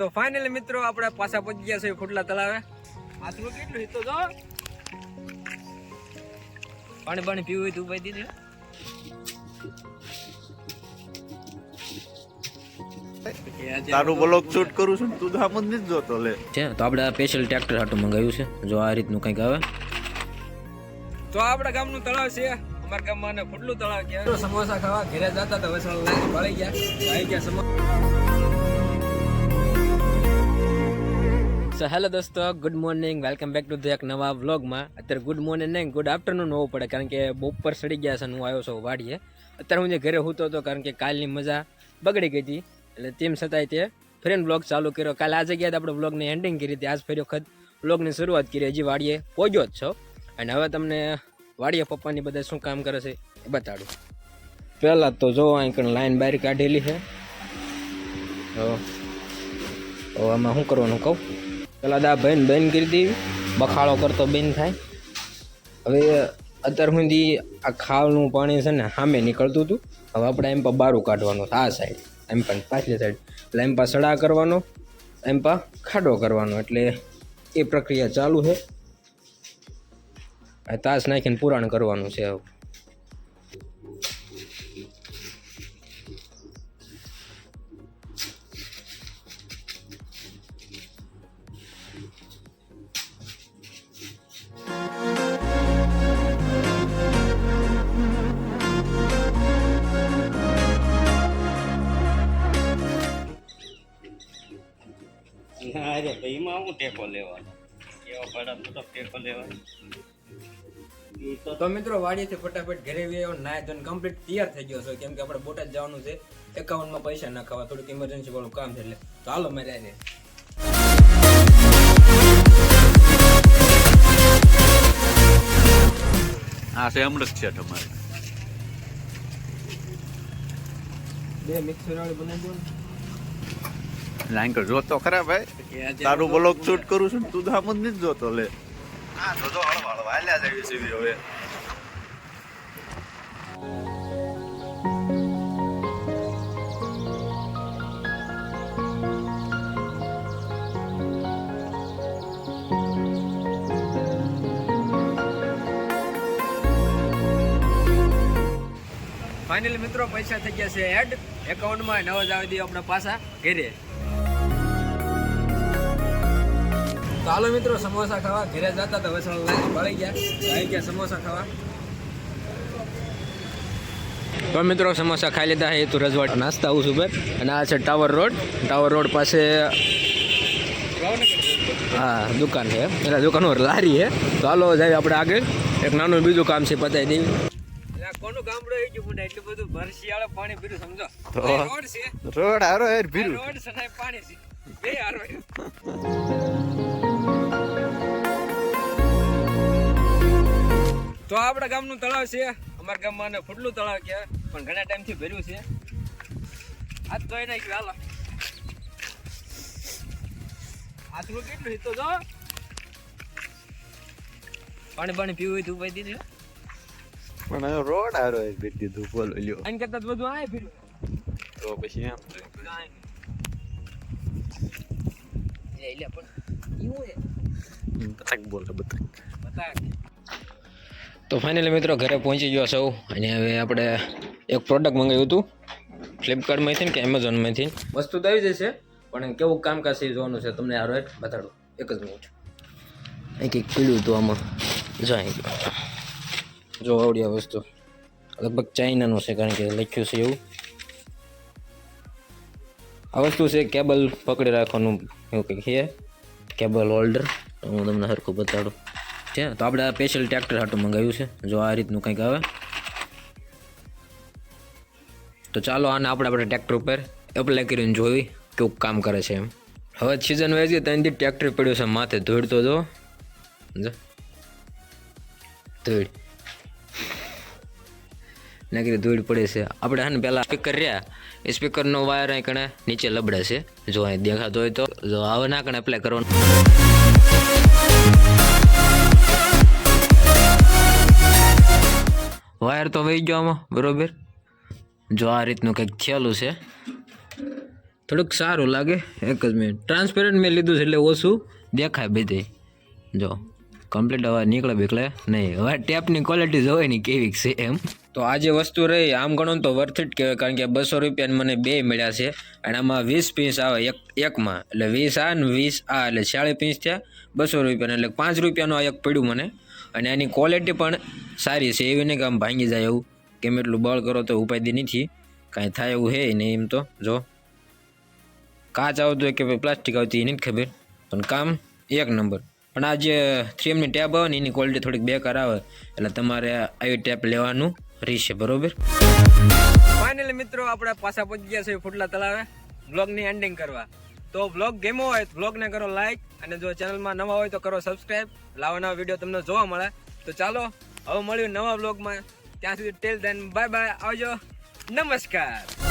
તો ફાઇનલી મિત્રો આપણે પાછા પહોંચી ગયા છે ખોટલા તળાવે. આટલું કેટલું તો? જો પાણી પાણી પીવું હોય તો ઉપાય દીધી. તારું બ્લોગ શૂટ કરું છું તું આમ જ નથી જોતો લે. છે તો આપણે આ સ્પેશિયલ ટ્રેક્ટર હાટું મંગાવ્યું છે. જો આ રીતનું કંઈક આવે. તો આપણા ગામનું તળાવ છે. અમારા ગામમાં ને ખુટલું તળાવ કે સમોસા ખાવા ઘરે જતા હતા વસણ લાઈન ભળી ગયા. આવી ગયા સમોસા સો હેલો દોસ્તો good morning welcome back to the એક નવા વ્લોગમાં અત્યારે ગુડ મોર્નિંગ નહીં ગુડ આફ્ટરનૂન હોવું પડે, કારણ કે બપોર સડી ગયા છે હું આવ્યો છું વાડીએ. અત્યારે હું જે ઘરે હોતો હતો, કારણ કે કાલની મજા બગડી ગઈ હતી. એટલે તેમ છતાંય તે ફ્રેન્ડ બ્લોગ ચાલુ કર્યો. કાલે આ જગ્યાએ આપણે વ્લોગની એન્ડિંગ કરી હતી. આજ ફરી વખત વ્લોગની શરૂઆત કરી. હજી વાડીએ પહોંચ્યો જ છો. અને હવે તમને વાડીએ પપ્પાની બધા શું કામ કરે છે એ બતાડું. પહેલાં તો જો, અહીં લાઈન બહાર કાઢેલી છે. તો આમાં શું કરવાનું કહું? પેલા દા બેન બેન કરી દીધી બખાડો કરતો બેન થાય. હવે અત્યાર સુધી આ ખાવાનું પાણી છે ને સામે નીકળતું હતું. હવે આપણે એમ પર બારું કાઢવાનું આ સાઈડ એમ પણ પાછલી સાઈડ એટલે એમ પા સડા કરવાનો, એમ પા ખાડો કરવાનો. એટલે એ પ્રક્રિયા ચાલુ છે. તાસ નાખીને પુરાણ કરવાનું છે હવે. અરે એમાં હું ટેકો લેવાનો? એવા ભાડા તો ટેકો લેવાનો. તો મિત્રો વાડીએથી ફટાફટ ઘરે આવ્યો નાય ધોઈને કમ્પ્લીટ તૈયાર થઈ ગયો છે. કેમ કે આપણે બોટાદ જવાનું છે એકાઉન્ટમાં પૈસા નાખવા થોડુંક ઇમરજન્સી વાળું કામ છે એટલે. તો હાલો મેં આજે. આ છે અમૃત છે તમારે બે મિક્સર વાળી બનાવી દો લાંકર જોતો ખરા ભાઈ. તારું બ્લોગ શૂટ કરું છું ને તું તો આમ જ નથી જોતો લે. હા તો જો હળવા હળવા હાલ્યા જાય છે હવે ફાઇનલી મિત્રો પૈસા થઈ ગયા છે એડ એકાઉન્ટમાં નવા જ આવી દઈએ આપણે પાછા ઘરે. હાલો મિત્રો સમોસા ખાવા. ઘરે જતા તો વસણ લાઈન પડી ગયા. આવી ગયા સમોસા ખાવા? તો મિત્રો સમોસા ખાઈ લીધા. એ તો રજવાડ નાસ્તા આવું ઉપર બર અને આ છે ટાવર રોડ. ટાવર રોડ પાસે હા દુકાન છે. એટલે દુકાન પર લારી છે. તો હાલો જાય આપણે આગળ. એક નાનું બીજું કામ છે પતાવી દેવી. કોનું ગામડું આવી ગયું મુંડા એટલું બધું ભરશિયાળે પાણી ભીરું સમજો? રોડ છે. રોડ હારો ભીરું રોડ છે પાણી છે. બે હારો. તો આપણા ગામનું તળાવ છે. અમારા ગામમાં ફૂટલું તળાવ કહેવાય પણ ઘણા ટાઈમથી ભર્યું છે. આજ તો એને હાલો. આટલું કેટલું તો? જો પાણી પાણી પીવું હોય તું ઉપાય દીધું. પણ હવે રોડ હારો યાર ભીર દીધું બોલ લ્યો. આને કરતા બધું આય ફીરું તો પછી એમ. એ લે પણ એવું હે. બતાક બોલે બતાક. બતા તો ફાઇનલી મિત્રો ઘરે પહોંચી ગયો સૌ અને હવે આપણે એક પ્રોડક્ટ મંગાવ્યું હતું. ફ્લિપકાર્ટમાંથી ને કે એમેઝોનમાંથી વસ્તુ તો આવી જશે પણ કેવું કામકાજ છે જોવાનું છે તમને હારો બતાડો. એક જ મિનિટ અહીં કંઈક પીળ્યું હતું આમાં. જાય જો આવડી આ વસ્તુ. લગભગ ચાઇનાનું છે કારણ કે લખ્યું છે એવું. આ વસ્તુ છે કેબલ પકડી રાખવાનું એવું કંઈક છે. કેબલ હોલ્ડર હું તમને સરખું બતાડું. છે. તો આપણે આ સ્પેશિયલ ટ્રેક્ટર હાટું મંગાવ્યું છે. જો આ રીતનું કંઈક આવે. તો ચાલો આને આપણે આપણે ટ્રેક્ટર ઉપર એપ્લાય કરીને જોઈ કેવું કામ કરે છે એમ. હવે સિઝન વાઇઝ ત્યાંથી ટ્રેક્ટર પડ્યું છે માથે ધૂળ તો જો. જો. નાખી ધૂળ પડે છે. આપણે હા ને પહેલાં સ્પીકર રહ્યા. એ સ્પીકરનો વાયર અહીં કણે નીચે લબડે છે. જો અહીં દેખાતો હોય તો. જો આવે ના કણે એપ્લાય કરવાનું. વાયર તો વહી ગયો આમાં, બરોબર? જો આ રીતનું કંઈક થયેલું છે. થોડુંક સારું લાગે, એક જ મિનિટ ટ્રાન્સપેરન્ટ મેં લીધું છે એટલે ઓછું દેખાય બધે. જો કમ્પ્લીટ હવે નીકળે બીકળે નહીં. હવે ટેપની ક્વોલિટી જોવે ને કેવી છે એમ. તો આ જે વસ્તુ રહી, આમ ગણો તો વર્થ ઇટ કહેવાય, કારણ કે બસો રૂપિયા મને બે મળ્યા છે. અને આમાં વીસ પીસ આવે એક, એકમાં. એટલે વીસ આ ને વીસ આ, એટલે ચાળીસ પીસ થયા, બસો રૂપિયાના. એટલે પાંચ રૂપિયાનું આ એક પડ્યું મને. અને એની ક્વોલિટી પણ સારી છે. એવી નહીં કે આમ ભાંગી જાય એવું. કેમ એટલું બળ કરો તો ઉપાધિ નથી. કાંઈ થાય એવું હે નહીં એમ તો. જો. કાચ આવતું હોય કે ભાઈ પ્લાસ્ટિક આવતી એની નથી ખબર. પણ કામ એક નંબર પણ આ જે થ્રી એમની ટેપ આવે ને, એની ક્વોલિટી થોડીક બેકાર આવે. એટલે તમારે આવી ટેપ લેવાનું રહેશે, બરોબર? ફાઇનલી મિત્રો, આપણે પાછા પહોંચી ગયા છે ફૂટલા તળાવે. બ્લોગની એન્ડિંગ કરવા. તો વ્લોગ ગેમો હોય તો વ્લોગને કરો લાઇક અને જો ચેનલમાં નવા હોય તો કરો સબસ્ક્રાઈબ લાવા નવા વીડિયો તમને જોવા મળે. તો ચાલો, હવે મળ્યું નવા વ્લોગમાં ત્યાં સુધી ટેલ દેન બાય બાય આવજો. નમસ્કાર.